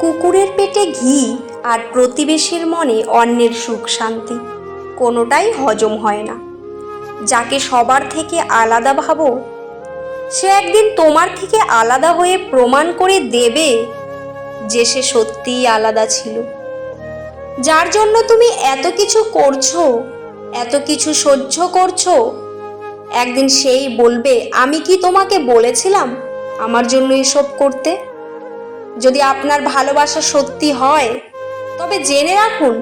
কুকুরের পেটে ঘি আর প্রতিবেশীর মনে অন্যের সুখ শান্তি। কোনোটাই হজম হয় না। যাকে সবার থেকে আলাদা ভাবো, সে একদিন তোমার থেকে আলাদা হয়ে প্রমাণ করে দেবে যে সে সত্যিই আলাদা ছিল। যার জন্য তুমি এত কিছু করছ, এত কিছু সহ্য করছ, একদিন সেই বলবে, আমি কি তোমাকে বলেছিলাম আমার জন্য এসব করতে? যদি আপনার ভালোবাসা সত্যি হয়, তবে জেনে রাখুন,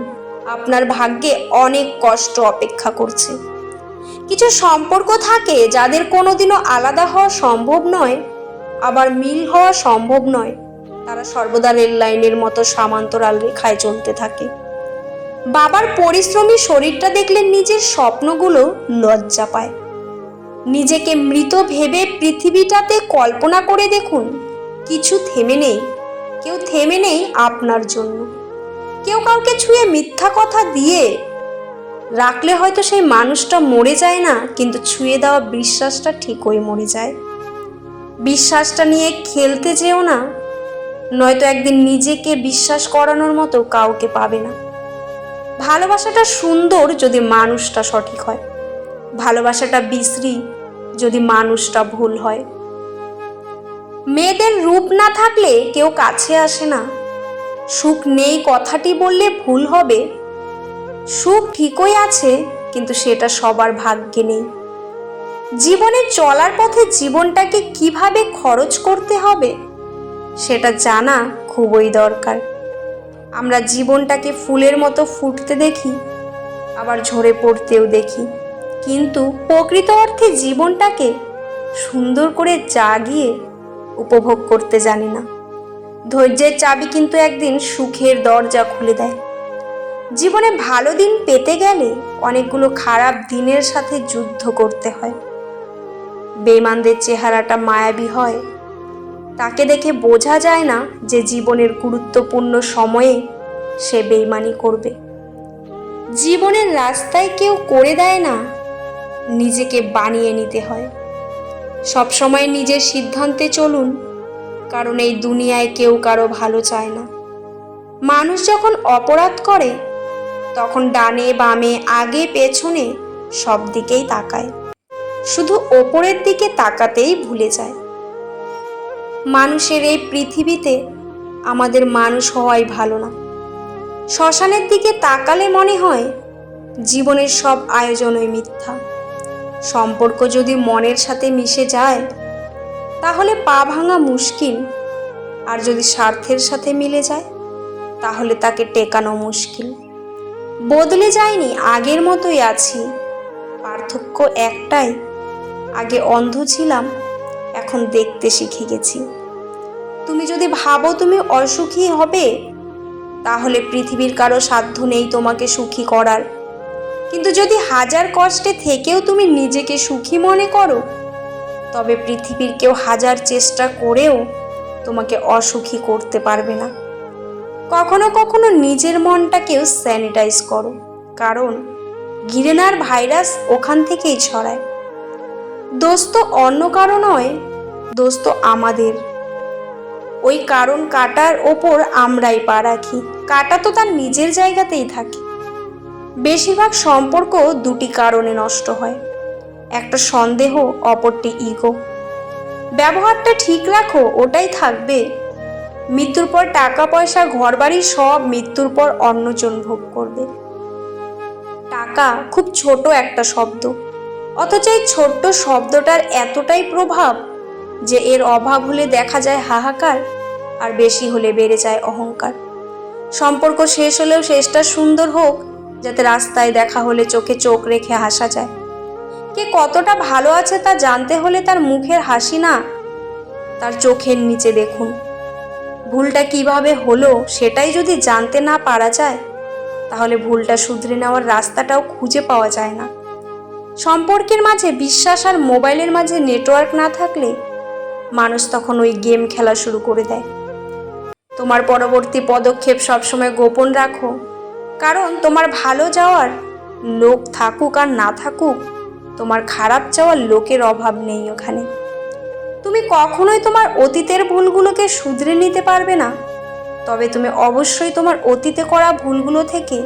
আপনার ভাগ্যে অনেক কষ্ট অপেক্ষা করছে। কিছু সম্পর্ক থাকে যাদের কোনোদিনও আলাদা হওয়া সম্ভব নয়, আবার মিল হওয়া সম্ভব নয়। তারা সর্বদা রেল লাইনের মতো সামান্তরাল রেখায় চলতে থাকে। বাবার পরিশ্রমী শরীরটা দেখলে নিজের স্বপ্নগুলো লজ্জা পায়। নিজেকে মৃত ভেবে পৃথিবীটাতে কল্পনা করে দেখুন, কিছু থেমে নেই। কেউ থেমে নেই আপনার জন্য। কেউ কাউকে ছুঁয়ে মিথ্যা কথা দিয়ে রাখলে হয়তো সেই মানুষটা মরে যায় না, কিন্তু ছুঁয়ে দেওয়া বিশ্বাসটা ঠিকই মরে যায়। বিশ্বাসটা নিয়ে খেলতে যেও না, নয়তো একদিন নিজেকে বিশ্বাস করানোর মতো কাউকে পাবে না। ভালোবাসাটা সুন্দর যদি মানুষটা সঠিক হয়, ভালোবাসাটা বিশ্রী যদি মানুষটা ভুল হয়। মেয়েদের রূপ না থাকলে কেউ কাছে আসে না। সুখ নেই কথাটি বললে ভুল হবে। সুখ ঠিকই আছে, কিন্তু সেটা সবার ভাগ্যে নেই। জীবনে চলার পথে জীবনটাকে কীভাবে খরচ করতে হবে, সেটা জানা খুবই দরকার। আমরা জীবনটাকে ফুলের মতো ফুটতে দেখি, আবার ঝরে পড়তেও দেখি। কিন্তু প্রকৃত অর্থে জীবনটাকে সুন্দর করে জাগিয়ে উপভোগ করতে জানি না। ধৈর্যের চাবি কিন্তু একদিন সুখের দরজা খুলে দেয়। জীবনে ভালো দিন পেতে গেলে অনেকগুলো খারাপ দিনের সাথে যুদ্ধ করতে হয়। বেমানদের চেহারাটা মায়াবী হয়। তাকে দেখে বোঝা যায় না যে জীবনের গুরুত্বপূর্ণ সময়ে সে বেইমানি করবে। জীবনের রাস্তায় কেউ করে দেয় না, নিজেকে বানিয়ে নিতে হয়। সবসময় নিজের সিদ্ধান্তে চলুন, কারণ এই দুনিয়ায় কেউ কারও ভালো চায় না। মানুষ যখন অপরাধ করে, তখন ডানে বামে আগে পেছনে সব দিকেই তাকায়। শুধু ওপরের দিকে তাকাতেই ভুলে যায়। মানুষের এই পৃথিবীতে আমাদের মানুষ হওয়াই ভালো না। শ্মশানের দিকে তাকালে মনে হয়, জীবনের সব আয়োজনই মিথ্যা। সম্পর্ক যদি মনের সাথে মিশে যায়, তাহলে পা ভাঙা মুশকিল। আর যদি স্বার্থের সাথে মিলে যায়, তাহলে তাকে টেকানো মুশকিল। বদলে যায়নি আগের মতোই আছি। পার্থক্য একটাই, আগে অন্ধ ছিলাম, এখন দেখতে শিখে গেছি। তুমি যদি ভাবো তুমি অসুখী হবে, তাহলে পৃথিবীর কারও সাধ্য নেই তোমাকে সুখী করার। কিন্তু যদি হাজার কষ্টে থেকেও তুমি নিজেকে সুখী মনে করো, তবে পৃথিবীর কেউ হাজার চেষ্টা করেও তোমাকে অসুখী করতে পারবে না। কখনো কখনো নিজের মনটাকেও স্যানিটাইজ করো, কারণ গিরেনার ভাইরাস ওখান থেকেই ছড়ায়। দোস্ত অন্য কারও নয়, দোস্ত আমাদের। ওই কারণ কাটার ওপর আমরাই পা রাখি। কাটা তো তার নিজের জায়গাতেই থাকে। বেশিরভাগ সম্পর্ক দুটি কারণে নষ্ট হয়। একটা সন্দেহ, অপরটি ইগো। ব্যবহারটা ঠিক রাখো, ওটাই থাকবে। মৃত্যুর পর টাকা, পয়সা, ঘরবাড়ি সব মৃত্যুর পর অন্যজন ভোগ করবে। টাকা খুব ছোট একটা শব্দ। অথচ এই ছোট্ট শব্দটার এতটাই প্রভাব যে এর অভাব হলে দেখা যায় হাহাকার আর বেশি হলে বেড়ে যায় অহংকার। সম্পর্ক শেষ হলেও শেষটা সুন্দর হোক যাতে রাস্তায় দেখা হলে চোখে চোখ রেখে হাসা যায়। কে কতটা ভালো আছে তা জানতে হলে তার মুখের হাসি না, তার চোখের নিচে দেখুন। ভুলটা কীভাবে হলো সেটাই যদি জানতে না পারা যায়, তাহলে ভুলটা শুধরে নেওয়ার রাস্তাটাও খুঁজে পাওয়া যায় না। সম্পর্কের মাঝে বিশ্বাস আর মোবাইলের মাঝে নেটওয়ার্ক না থাকলে মানুষ তখন ওই গেম খেলা শুরু করে দেয়। তোমার পরবর্তী পদক্ষেপ সবসময় গোপন রাখো। কারণ তোমার ভালো যাওয়ার লোক থাকুক আর না থাকুক, তোমার খারাপ চাওয়ার লোকের অভাব নেই ওখানে। তুমি কখনোই তোমার অতীতের ভুলগুলোকে শুধরে নিতে পারবে না। তবে তুমি অবশ্যই তোমার অতীতে করা ভুলগুলো থেকে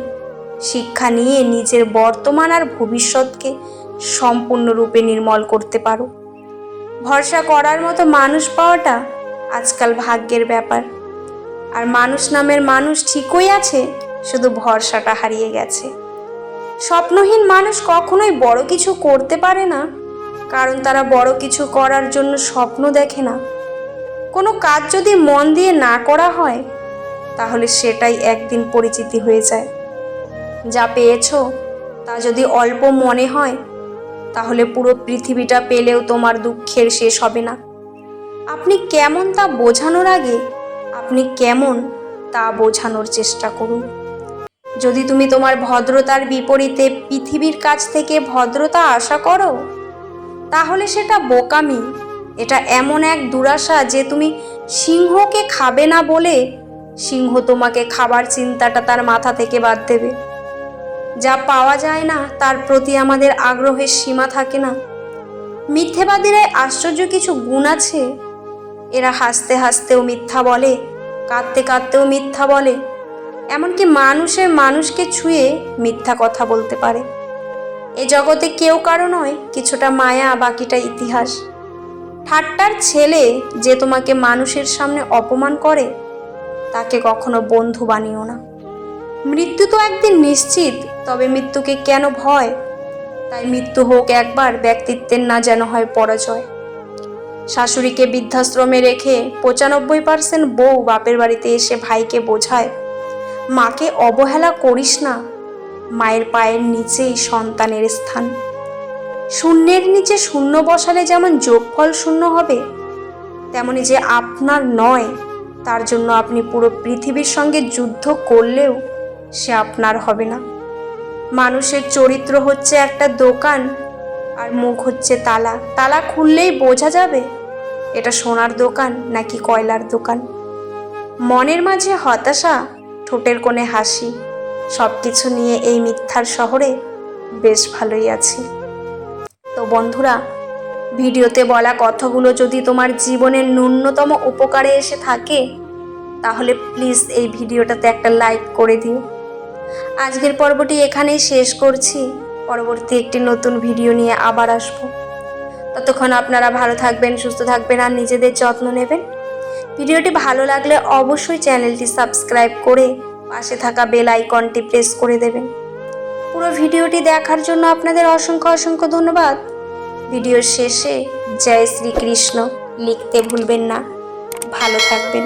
শিক্ষা নিয়ে নিজের বর্তমান আর ভবিষ্যৎকে সম্পূর্ণরূপে নির্মল করতে পারো। ভরসা করার মতো মানুষ পাওয়াটা আজকাল ভাগ্যের ব্যাপার। আর মানুষ নামের মানুষ ঠিকই আছে শুধু ভরসাটা হারিয়ে গেছে। স্বপ্নহীন মানুষ কখনোই বড় কিছু করতে পারে না, কারণ তারা বড় কিছু করার জন্য স্বপ্ন দেখে না। কোনো কাজ যদি মন দিয়ে না করা হয়, তাহলে সেটাই একদিন পরিচিতি হয়ে যায়। যা পেয়েছ, তা যদি অল্প মনে হয়, তাহলে পুরো পৃথিবীটা পেলেও তোমার দুঃখের শেষ হবে না। আপনি কেমন তা বোঝানোর আগে, আপনি কেমন তা বোঝানোর চেষ্টা করুন। যদি তুমি তোমার ভদ্রতার বিপরীতে পৃথিবীর কাছ থেকে ভদ্রতা আশা করো, তাহলে সেটা বোকামি। এটা এমন এক দুরাশা যে তুমি সিংহকে খাবে না বলে সিংহ তোমাকে খাবার চিন্তাটা তার মাথা থেকে বাদ দেবে। যা পাওয়া যায় না, তার প্রতি আমাদের আগ্রহের সীমা থাকে না। মিথ্যেবাদীরাই আশ্চর্য কিছু গুণ আছে। এরা হাসতে হাসতেও মিথ্যা বলে, কাঁদতে কাঁদতেও মিথ্যা বলে। এমনকি মানুষের মানুষকে ছুঁয়ে মিথ্যা কথা বলতে পারে। এ জগতে কেউ কারও নয়, কিছুটা মায়া, বাকিটা ইতিহাস। ঠাট্টার ছেলে যে তোমাকে মানুষের সামনে অপমান করে, তাকে কখনো বন্ধু বানিও না। মৃত্যু তো একদিন নিশ্চিত, তবে মৃত্যুকে কেন ভয়? তাই মৃত্যু হোক একবার, ব্যক্তিত্বের না যেন হয় পরাজয়। শাশুড়িকে বৃদ্ধাশ্রমে রেখে পঁচানব্বই পার্সেন্ট বউ বাপের বাড়িতে এসে ভাইকে বোঝায় মাকে অবহেলা করিস না। মায়ের পায়ের নিচেই সন্তানের স্থান। শূন্যের নিচে শূন্য বসালে যেমন যোগফল শূন্য হবে, তেমনি যে আপনার নয়, তার জন্য আপনি পুরো পৃথিবীর সঙ্গে যুদ্ধ করলেও সে আপনার হবে না। মানুষের চরিত্র হচ্ছে একটা দোকান আর মুখ হচ্ছে তালা। তালা খুললেই বোঝা যাবে, এটা সোনার দোকান নাকি কয়লার দোকান। মনের মাঝে হতাশা ঠোঁটের কোণে হাসি। সব কিছু নিয়ে এই মিথ্যার শহরে বেশ ভালোই আছি। তো বন্ধুরা, ভিডিওতে বলা কথাগুলো যদি তোমার জীবনের ন্যূনতম উপকারে এসে থাকে, তাহলে প্লিজ এই ভিডিওটাতে একটা লাইক করে দিও। আজকের পর্বটি এখানেই শেষ করছি। পরবর্তী একটি নতুন ভিডিও নিয়ে আবার আসব। ততক্ষণ আপনারা ভালো থাকবেন, সুস্থ থাকবেন আর নিজেদের যত্ন নেবেন। ভিডিওটি ভালো লাগলে অবশ্যই চ্যানেলটি সাবস্ক্রাইব করে পাশে থাকা বেল আইকনটি প্রেস করে দেবেন। পুরো ভিডিওটি দেখার জন্য আপনাদের অসংখ্য অসংখ্য ধন্যবাদ। ভিডিওর শেষে জয় শ্রীকৃষ্ণ লিখতে ভুলবেন না। ভালো থাকবেন।